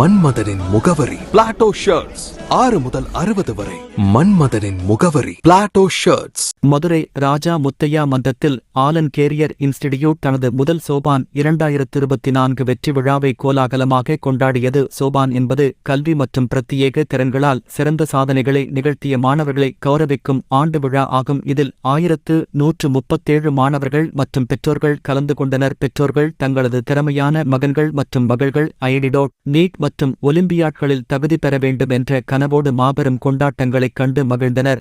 மன்மதனின் முகவரி. Plato shirts ஆறு முதல் அறுபது வரை. மன்மதனின் முகவரி. பிளாட்டோ ஷர்ட்ஸ் மதுரை ராஜா முத்தையா மந்தத்தில் ஆலன் கேரியர் இன்ஸ்டிடியூட் தனது முதல் சோபான் இரண்டாயிரத்து இருபத்தி நான்கு வெற்றி விழாவை கோலாகலமாக கொண்டாடியது. சோபான் என்பது கல்வி மற்றும் பிரத்யேக திறன்களால் சிறந்த சாதனைகளை நிகழ்த்திய மாணவர்களை கௌரவிக்கும் ஆண்டு விழா ஆகும். இதில் ஆயிரத்து நூற்று முப்பத்தேழு மாணவர்கள் மற்றும் பெற்றோர்கள் கலந்து கொண்டனர். பெற்றோர்கள் தங்களது திறமையான மகன்கள் மற்றும் மகள்கள். ஐடிடோட் நீட் மற்றும் ஒலிம்பியாட்களில் தகுதி பெற வேண்டும் என்ற கனவோடு மாபெரும் கொண்டாட்டங்களைக் கண்டு மகிழ்ந்தனர்.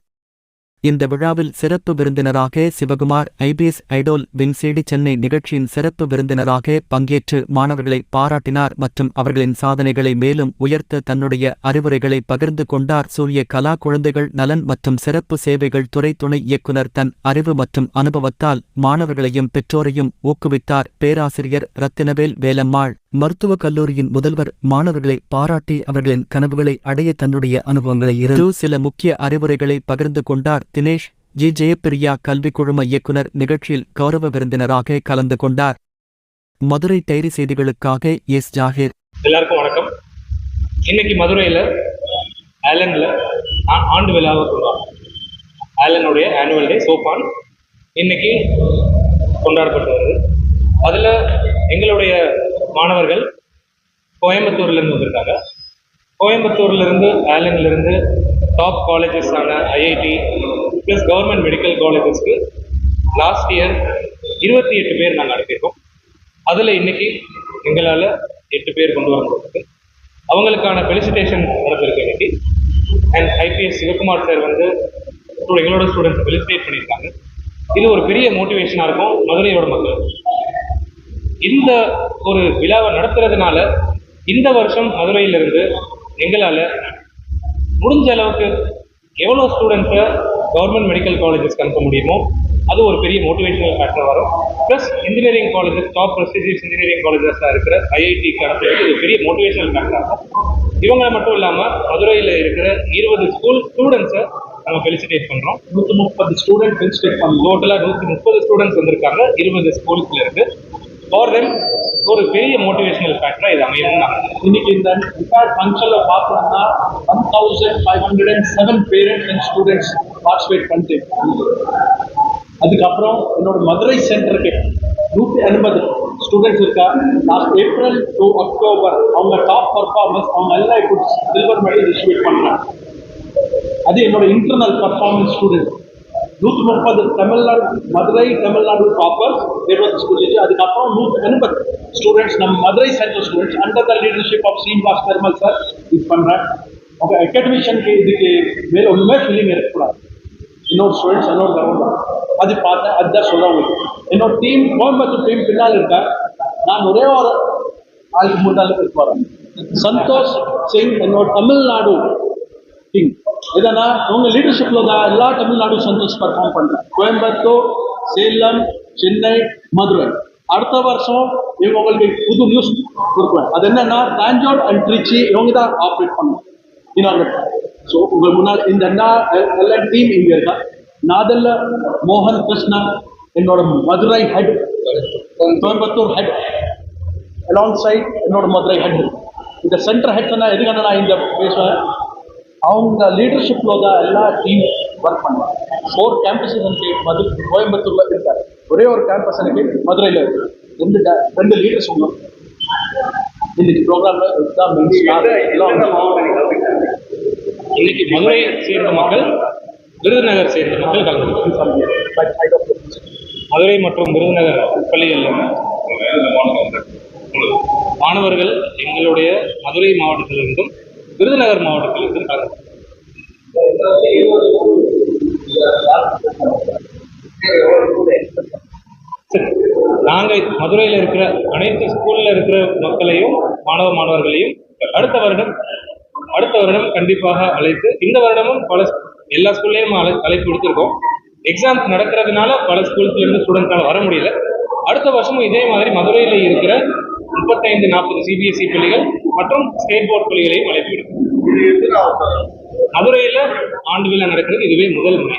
இந்த விழாவில் சிறப்பு விருந்தினராக சிவகுமார் ஐபிஎஸ் ஐடோல் வின்சேடி சென்னை நிகழ்ச்சியின் சிறப்பு விருந்தினராக பங்கேற்று மாணவர்களை பாராட்டினார் மற்றும் அவர்களின் சாதனைகளை மேலும் உயர்த்த தன்னுடைய அறிவுரைகளை பகிர்ந்து கொண்டார். சூரிய கலா குழந்தைகள் நலன் மற்றும் சிறப்பு சேவைகள் துறை துணை இயக்குனர் தன் அறிவு மற்றும் அனுபவத்தால் மாணவர்களையும் பெற்றோரையும் ஊக்குவித்தார். பேராசிரியர் ரத்தினவேல் வேலம்மாள் மருத்துவக் கல்லூரியின் முதல்வர் மாணவர்களை பாராட்டி அவர்களின் கனவுகளை அடைய தன்னுடைய அனுபவங்களை இருந்து சில முக்கிய அறிவுரைகளை பகிர்ந்து கொண்டார். தினேஷ் ஜி. ஜெயப்பிரியா கல்விக் குழும இயக்குனர் நிகழ்ச்சியில் கௌரவ விருந்தினராக கலந்து கொண்டார். மதுரை டைரி செய்திகளுக்காக எஸ். ஜாகிர். எல்லாருக்கும் வணக்கம். இன்னைக்கு மதுரையில் ஆலனில் ஆண்டு விழாவை கொண்டாடும் ஆலனுடைய ஆனுவல் டே சோபான் இன்னைக்கு கொண்டாடப்பட்டு வருது அதில் எங்களுடைய மாணவர்கள் கோயம்புத்தூர்லேருந்து வந்திருக்காங்க. கோயம்புத்தூர்லேருந்து ஆலன்லேருந்து டாப் காலேஜஸான ஐஐடி ப்ளஸ் கவர்மெண்ட் மெடிக்கல் காலேஜஸ்க்கு லாஸ்ட் இயர் இருபத்தி எட்டு பேர் நாங்கள் அனுப்பியிருக்கோம். அதில் இன்னைக்கு எங்களால் எட்டு பேர் கொண்டு வர முடியாது அவங்களுக்கான ஃபெலிசிட்டேஷன் நடந்திருக்கு இன்னைக்கு. அண்ட் ஐபிஎஸ் சிவகுமார் சார் வந்து எங்களோட ஸ்டூடெண்ட்ஸ் ஃபெலிசிட்டேட் பண்ணியிருக்காங்க. இது ஒரு பெரிய மோட்டிவேஷனாக இருக்கும் மதுரையோட மக்கள் இந்த ஒரு விழாவை நடத்துறதுனால இந்த வருஷம் மதுரையிலிருந்து எங்களால் முடிஞ்ச அளவுக்கு எவ்வளோ ஸ்டூடெண்ட்ஸை கவர்மெண்ட் மெடிக்கல் காலேஜஸ்க்கு அனுப்ப முடியுமோ அது ஒரு பெரிய மோட்டிவேஷனல் ஃபேக்டர் வரும். Plus engineering colleges top prestigious engineering காலேஜஸாக இருக்கிற ஐஐடிக்கு அனுப்புறது இது பெரிய மோட்டிவேஷனல் ஃபேக்டர் ஆகும். இவங்க மட்டும் இல்லாமல் மதுரையில் இருக்கிற இருபது ஸ்கூல் ஸ்டூடெண்ட்ஸை நம்ம ஃபெலிசிட்டேட் பண்ணுறோம் நூற்றி முப்பது ஸ்டூடெண்ட் ஃபெலிசிட்டேட் பண்ணோம் டோட்டலாக நூற்றி முப்பது ஸ்டூடெண்ட்ஸ் வந்திருக்காங்க. இருபது ஸ்கூல்ஸ்ல இருக்கு ஃபார் தெம் ஒரு பெரிய மோட்டிவேஷனல் ஃபேக்டராக இது அமையும் நான் இன்னைக்கு இந்த ரிப்பேர் ஃபங்க்ஷனில் பார்த்தோம்னா one thousand five hundred and seven parents and students participate பண்ணிட்டு அதுக்கப்புறம் என்னோட மதுரை சென்டருக்கு நூற்றி எண்பது ஸ்டூடெண்ட்ஸ் இருக்கா? லாஸ்ட் ஏப்ரல் டு அக்டோபர் அவங்க டாப் பர்ஃபார்மன்ஸ் அவங்க எல்லாம் இப்போ சில்வர் மெடல் டிஸ்ட்ரிபியூட் பண்ணுறாங்க அது என்னோட இன்டர்னல் பர்ஃபார்மன்ஸ் ஸ்டூடெண்ட் நூற்றி முப்பது தமிழ்நாடு மதுரை தமிழ்நாடு ப்ராப்பர் நிர்வாக ஸ்கூல் அதுக்கப்புறம் நூற்றி எண்பது ஸ்டூடெண்ட்ஸ் நம்ம Madurai central students under the leadership of Srinivas Perumal sir இது பண்ணுறேன் அவங்க அகாடமிஷனுக்கு இதுக்கு மேலே ஒன்றுமே ஃபீலிங் இருக்கக்கூடாது. இன்னொரு ஸ்டூடெண்ட்ஸ் இன்னொரு கவர்மெண்ட் அது பார்த்தேன் அதுதான் சொல்ல உங்களுக்கு என்னோட டீம் கோயம்புத்தூர் டீம் பின்னால் இருக்கேன் நான் ஒரே ஒரு ஆளுக்கு முன்னாள் போகிறேன் சந்தோஷ் சிங் என்னோட தமிழ்நாடு டீம் இதனா அவங்க லீடர்ஷிப்ல தான் எல்லா தமிழ்நாடு சென்டர்ஸ் பர்ஃபார்ம் பண்றாங்க. கோயம்புத்தூர் சேலம் சென்னை மதுரை. அடுத்த வருஷம் இவங்க உங்களுக்கு புது நியூஸ் கொடுக்குவேன் அது என்னன்னா பேஞ்சோட் அண்ட் திருச்சி இவங்க தான் ஆப்ரேட் பண்ணுவோம் இனாகிரேட் ஸோ உங்கள் முன்னாள் இந்த எல்லா டீம் இங்கே இருக்கா? நாதல்ல மோகன் கிருஷ்ணா என்னோட Madurai head Coimbatore head along side என்னோட மதுரை ஹெட் இந்த சென்டர் ஹெட் நான் எதுக்கான நான் இந்த பேசுவேன்? அவங்க லீடர்ஷிப்ல தான் எல்லா டீம் ஒர்க் பண்ணுவாங்க. ஃபோர் கேம்பஸஸ் எனக்கு மது கோயம்புத்தூர்ல இருக்காரு ஒரே ஒரு கேம்பஸ் எனக்கு மதுரையில் இருக்கு. ரெண்டு ரெண்டு லீடர்ஸ் உங்க இன்னைக்கு ப்ரோக்ராம்ல தான் இன்னைக்கு மதுரை சேர்ந்த மக்கள் விருதுநகர் சேர்ந்த மக்கள் கலந்து மதுரை மற்றும் விருதுநகர் பள்ளிகளில் மாணவர்கள் எங்களுடைய மதுரை மாவட்டத்திலிருந்தும் விருதுநகர் மாவட்டத்தில் கலந்து நாங்கள் மதுரையில் இருக்கிற அனைத்து ஸ்கூலில் இருக்கிற மக்களையும் மாணவ மாணவர்களையும் அடுத்த வருடம் அடுத்த வருடம் கண்டிப்பாக அழைத்து இந்த வருடமும் பல எல்லா ஸ்கூல்லையும் அழை அழைப்பு கொடுத்துருக்கோம் எக்ஸாம் நடக்கிறதுனால பல ஸ்கூல்ஸ்லேருந்து ஸ்டூடெண்ட்ஸால் வர முடியல. அடுத்த வருஷமும் இதே மாதிரி மதுரையில் இருக்கிற முப்பத்தைந்து நாற்பது சிபிஎஸ்இ பள்ளிகள் மற்றும் ஸ்டேட் போர்ட் பள்ளிகளையும் அழைப்பு மதுரையில் ஆண்டு விழா நடக்கிறது இதுவே முதல் முறை.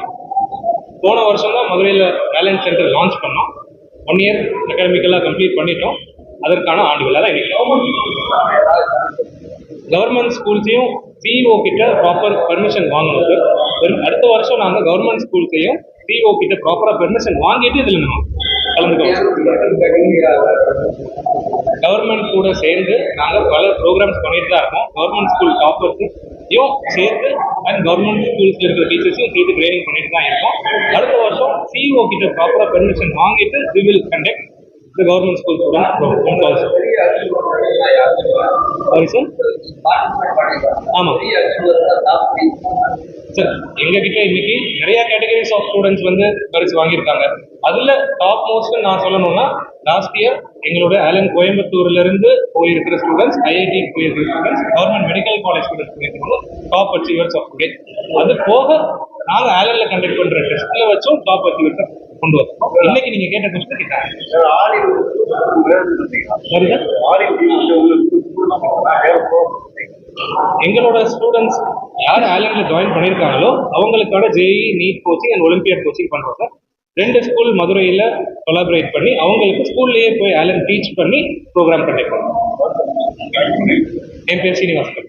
போன வருஷம் தான் மதுரையில் வேலன்ஸ் சென்டர் லான்ச் பண்ணோம். ஒன் இயர் அகாடமிக்கெல்லாம் கம்ப்ளீட் பண்ணிட்டோம். அதற்கான ஆண்டு விழா தான் இன்னைக்கு. கவர்மெண்ட் ஸ்கூல்ஸையும் சிஇஓ கிட்ட ப்ராப்பர் பெர்மிஷன் வாங்கணும் அடுத்த வருஷம் நாங்கள் கவர்மெண்ட் ஸ்கூல்ஸையும் சிஇஓ கிட்ட ப்ராப்பராக பெர்மிஷன் வாங்கிட்டு இதில் நம்ம கலந்துக்கோங்க. கவர்மெண்ட் கூட சேர்ந்து நாங்கள் பல ப்ரோக்ராம்ஸ் பண்ணிட்டு தான் இருக்கோம். கவர்மெண்ட் ஸ்கூல் டாப்பர்ஸையும் சேர்த்து அண்ட் கவர்மெண்ட் ஸ்கூல்ஸ்ல இருக்கிற டீச்சர்ஸையும் சேர்த்து ட்ரைனிங் பண்ணிட்டு தான் இருக்கோம். அடுத்த வருஷம் சிஇஓ கிட்ட ப்ராப்பராக பெர்மிஷன் வாங்கிட்டு we will conduct the government school student sorry ஆமாம். சார் எங்ககிட்ட இன்னைக்கு நிறைய கேட்டகரிஸ் ஆஃப் ஸ்டூடெண்ட்ஸ் வந்து பரிசு வாங்கியிருக்காங்க. அதுல டாப் மோஸ்ட் நான் சொல்லணும்னா லாஸ்ட் இயர் எங்களோட ஆலன் கோயம்புத்தூர்ல இருந்து போயிருக்கிற ஸ்டூடெண்ட்ஸ் ஐஐடி போயிருக்கிற students government medical college students top achievers of today அது போக நாங்க ஆலன்ல கண்டக்ட் பண்ற டெஸ்ட்ல வச்சும் டாப் அச்சீவர்ஸ் கொண்டு வரோம் இன்னைக்கு நீங்க கேட்ட கொஸ்டின் கேட்டாங்க எங்களோட ஸ்டூடெண்ட்ஸ் யார் ஆலன்ல ஜாயின் பண்ணியிருக்காங்களோ அவங்களுக்கான JEE NEET coaching and olympiad coaching பண்றோம் சார் ரெண்டு ஸ்கூல் மதுரையில் கொலாபரேட் பண்ணி அவங்களுக்கு ஸ்கூல்லேயே போய் ஆலன் டீச் பண்ணி ப்ரோக்ராம் பண்ணுறோம் என் பேர் சீனிவாசன்.